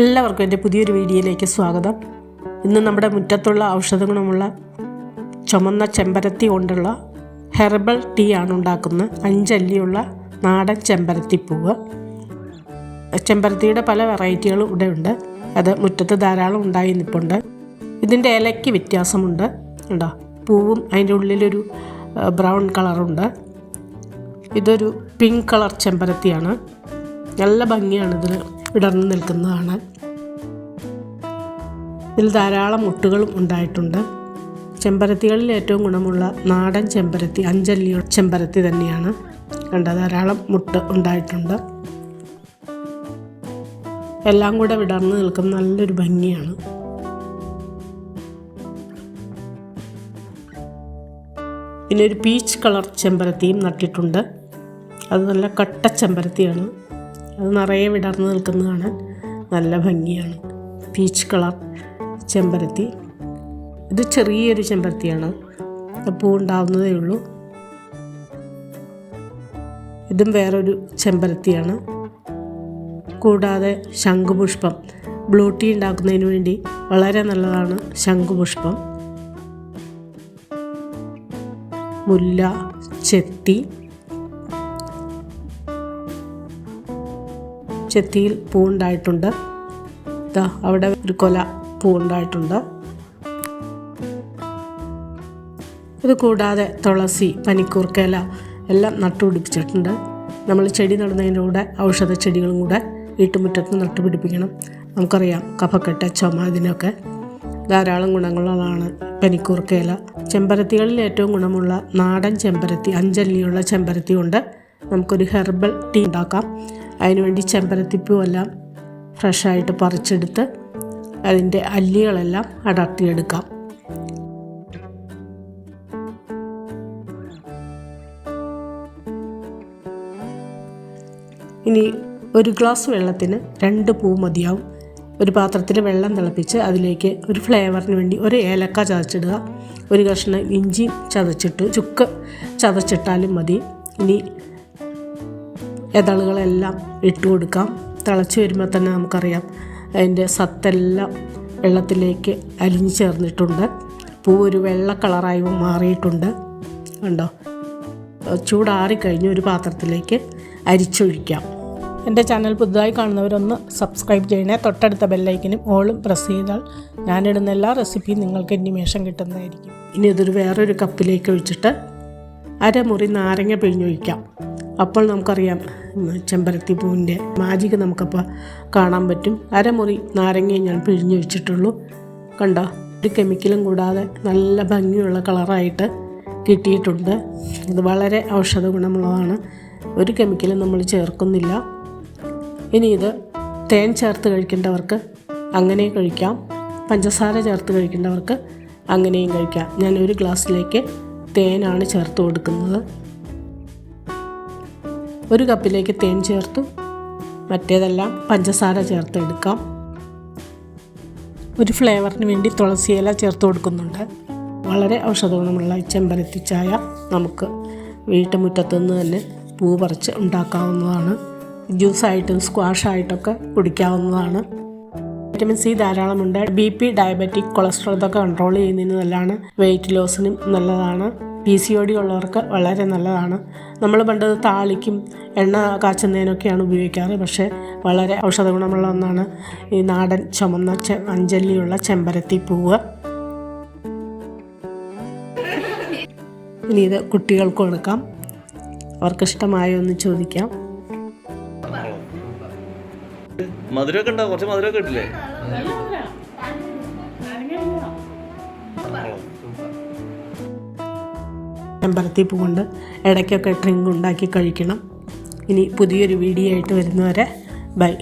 എല്ലാവർക്കും എന്റെ പുതിയൊരു വീഡിയോയിലേക്ക് സ്വാഗതം. ഇന്ന് നമ്മുടെ മുറ്റത്തുള്ള ഔഷധ ഗുണമുള്ള ചുമന്ന ചെമ്പരത്തി കൊണ്ടുള്ള ഹെർബൽ ടീ ആണ് ഉണ്ടാക്കുന്നത്. അഞ്ചല്ലിയുള്ള നാടൻ ചെമ്പരത്തി പൂവ്. ചെമ്പരത്തിയുടെ പല വെറൈറ്റികളും ഇവിടെ ഉണ്ട്. അത് മുറ്റത്ത് ധാരാളം ഉണ്ടായി നിൽപ്പുണ്ട് ഇതിന്റെ ഇലയ്ക്ക് വ്യത്യാസമുണ്ട്. ഉണ്ടോ പൂവും അതിന്റെ ഉള്ളിലൊരു ബ്രൗൺ കളറുണ്ട്. ഇതൊരു പിങ്ക് കളർ ചെമ്പരത്തിയാണ്. നല്ല ഭംഗിയാണ് ഇതിൽ വിടർന്നു നിൽക്കുന്നതാണ്. ഇതിൽ ധാരാളം മുട്ടുകളും ഉണ്ടായിട്ടുണ്ട്. ചെമ്പരത്തികളിൽ ഏറ്റവും ഗുണമുള്ള നാടൻ ചെമ്പരത്തി അഞ്ചല്ലി ചെമ്പരത്തി തന്നെയാണ്. കണ്ട ധാരാളം മുട്ട് ഉണ്ടായിട്ടുണ്ട്. എല്ലാം കൂടെ വിടർന്നു നിൽക്കും നല്ലൊരു ഭംഗിയാണ്. പിന്നെ ഒരു പീച്ച് കളർ ചെമ്പരത്തിയും നട്ടിട്ടുണ്ട്. അത് നല്ല കട്ട ചെമ്പരത്തിയാണ്. അത് നിറയെ വിടർന്നു നിൽക്കുന്നതാണ് നല്ല ഭംഗിയാണ്. Peach colour. ചെമ്പരത്തി. ഇത് ചെറിയൊരു ചെമ്പരത്തിയാണ്. പൂ ഉണ്ടാവുന്നതേ ഉള്ളൂ. ഇതും വേറൊരു ചെമ്പരത്തിയാണ്. കൂടാതെ ശംഖുപുഷ്പം. ബ്ലൂ ടീ ഉണ്ടാക്കുന്നതിന് വേണ്ടി വളരെ നല്ലതാണ് ശംഖുപുഷ്പം. മുല്ല ചെത്തി. ചെത്തിയിൽ പൂ ഉണ്ടായിട്ടുണ്ട് അവിടെ ഒരു കൊല. പൂവുണ്ടായിട്ടുണ്ട്. ഇത് കൂടാതെ തുളസി പനിക്കൂർക്കേല എല്ലാം നട്ടുപിടിപ്പിച്ചിട്ടുണ്ട്. നമ്മൾ ചെടി നടുന്നതിന്റെ കൂടെ ഔഷധ ചെടികളും കൂടെ വീട്ടുമുറ്റത്ത് നട്ടുപിടിപ്പിക്കണം. നമുക്കറിയാം കഫക്കെട്ട് ചുമ ഇതിനൊക്കെ ധാരാളം ഗുണങ്ങളുള്ളതാണ് പനിക്കൂർക്കേല ചെമ്പരത്തികളിൽ ഏറ്റവും ഗുണമുള്ള നാടൻ ചെമ്പരത്തി അഞ്ചല്ലിയുള്ള ചെമ്പരത്തി കൊണ്ട് നമുക്കൊരു ഹെർബൽ ടീ ഉണ്ടാക്കാം. അതിനുവേണ്ടി ചെമ്പരത്തിപ്പൂവെല്ലാം ഫ്രഷായിട്ട് പറിച്ചെടുത്ത് അതിന്റെ അല്ലികളെല്ലാം അടർത്തിയെടുക്കാം. ഇനി ഒരു ഗ്ലാസ് വെള്ളത്തിന് രണ്ട് പൂ മതിയാവും. ഒരു പാത്രത്തിൽ വെള്ളം തിളപ്പിച്ച് അതിലേക്ക് ഒരു ഫ്ലേവറിന് വേണ്ടി ഒരു ഏലക്ക ചതച്ചിടുക. ഒരു കഷ്ണം ഇഞ്ചി ചതച്ചിട്ട് ചുക്ക് ചതച്ചിട്ടാലും മതി. ഇനി ഇതളുകളെല്ലാം ഇട്ട് കൊടുക്കാം തിളച്ച് വരുമ്പോൾ തന്നെ നമുക്കറിയാം അതിന്റെ സത്തെല്ലാം വെള്ളത്തിലേക്ക് അലിഞ്ഞു ചേർന്നിട്ടുണ്ട്. പൂ ഒരു വെള്ള കളറായി മാറിയിട്ടുണ്ട്. കണ്ടോ? ചൂടാറിക്കഴിഞ്ഞ് ഒരു പാത്രത്തിലേക്ക് അരിച്ചൊഴിക്കാം. എന്റെ ചാനൽ പുതുതായി കാണുന്നവരൊന്ന് സബ്സ്ക്രൈബ് ചെയ്യണേ. തൊട്ടടുത്ത ബെല്ലൈക്കനും ഓളും പ്രസ് ചെയ്താൽ ഞാനിടുന്ന എല്ലാ റെസിപ്പിയും നിങ്ങൾക്ക് അനിമേഷൻ കിട്ടുന്നതായിരിക്കും. ഇനി ഇതൊരു വേറൊരു കപ്പിലേക്ക് ഒഴിച്ചിട്ട് അരമുറി നാരങ്ങ പിഴിഞ്ഞൊഴിക്കാം. അപ്പോൾ നമുക്കറിയാം ചെമ്പരത്തി പൂവിന്റെ മാജിക് നമുക്കപ്പോൾ കാണാൻ പറ്റും. അരമുറി നാരങ്ങയെ ഞാൻ പിഴിഞ്ഞു വെച്ചിട്ടുള്ളൂ. കണ്ടോ? ഒരു കെമിക്കലും കൂടാതെ നല്ല ഭംഗിയുള്ള കളറായിട്ട് കിട്ടിയിട്ടുണ്ട്. ഇത് വളരെ ഔഷധ ഗുണമുള്ളതാണ്. ഒരു കെമിക്കലും നമ്മൾ ചേർക്കുന്നില്ല. ഇനി ഇത് തേൻ ചേർത്ത് കഴിക്കേണ്ടവർക്ക് അങ്ങനെ കഴിക്കാം. പഞ്ചസാര ചേർത്ത് കഴിക്കേണ്ടവർക്ക് അങ്ങനെയും കഴിക്കാം. ഞാൻ ഒരു ഗ്ലാസ്സിലേക്ക് തേനാണ് ചേർത്ത് കൊടുക്കുന്നത്. ഒരു കപ്പിലേക്ക് തേൻ ചേർത്തു. മറ്റേതെല്ലാം പഞ്ചസാര ചേർത്ത് എടുക്കാം. ഒരു ഫ്ലേവറിന് വേണ്ടി തുളസിയില ചേർത്ത് കൊടുക്കുന്നുണ്ട്. വളരെ ഔഷധഗുണമുള്ള ചെമ്പരത്തി ചായ നമുക്ക് വീട്ടുമുറ്റത്തു നിന്ന് തന്നെ പൂ പറിച്ച് ഉണ്ടാക്കാവുന്നതാണ്. ജ്യൂസായിട്ടും സ്ക്വാഷായിട്ടൊക്കെ കുടിക്കാവുന്നതാണ്. വിറ്റമിൻ സി ധാരാളമുണ്ട്. ബി പി ഡയബറ്റിക് കൊളസ്ട്രോൾ ഇതൊക്കെ കൺട്രോൾ ചെയ്യുന്നതിന് നല്ലതാണ്. വെയിറ്റ് ലോസിനും നല്ലതാണ്. പി സി ഒ ഡി ഉള്ളവർക്ക് വളരെ നല്ലതാണ്. നമ്മൾ പണ്ട് താളിക്കും എണ്ണ കാച്ചുന്നതിനൊക്കെയാണ് ഉപയോഗിക്കാറ്. പക്ഷേ വളരെ ഔഷധ ഗുണമുള്ള ഒന്നാണ് ഈ നാടൻ ചുമന്ന ചെ അഞ്ചല്ലിയുള്ള ചെമ്പരത്തി പൂവ്. ഇനി ഇത് കുട്ടികൾക്ക് കൊടുക്കാം. അവർക്കിഷ്ടമായോ എന്ന് ചോദിക്കാം. മധുരമൊക്കെ ഉണ്ടാവും കുറച്ച് മധുരമൊക്കെ ഇട്ടില്ലേ? ചെമ്പരത്തി പൂ കൊണ്ട് ഇടയ്ക്കൊക്കെ ഡ്രിങ്ക് ഉണ്ടാക്കി കഴിക്കണം. ഇനി പുതിയൊരു വീഡിയോ ആയിട്ട് വരുന്നവരെ ബൈ.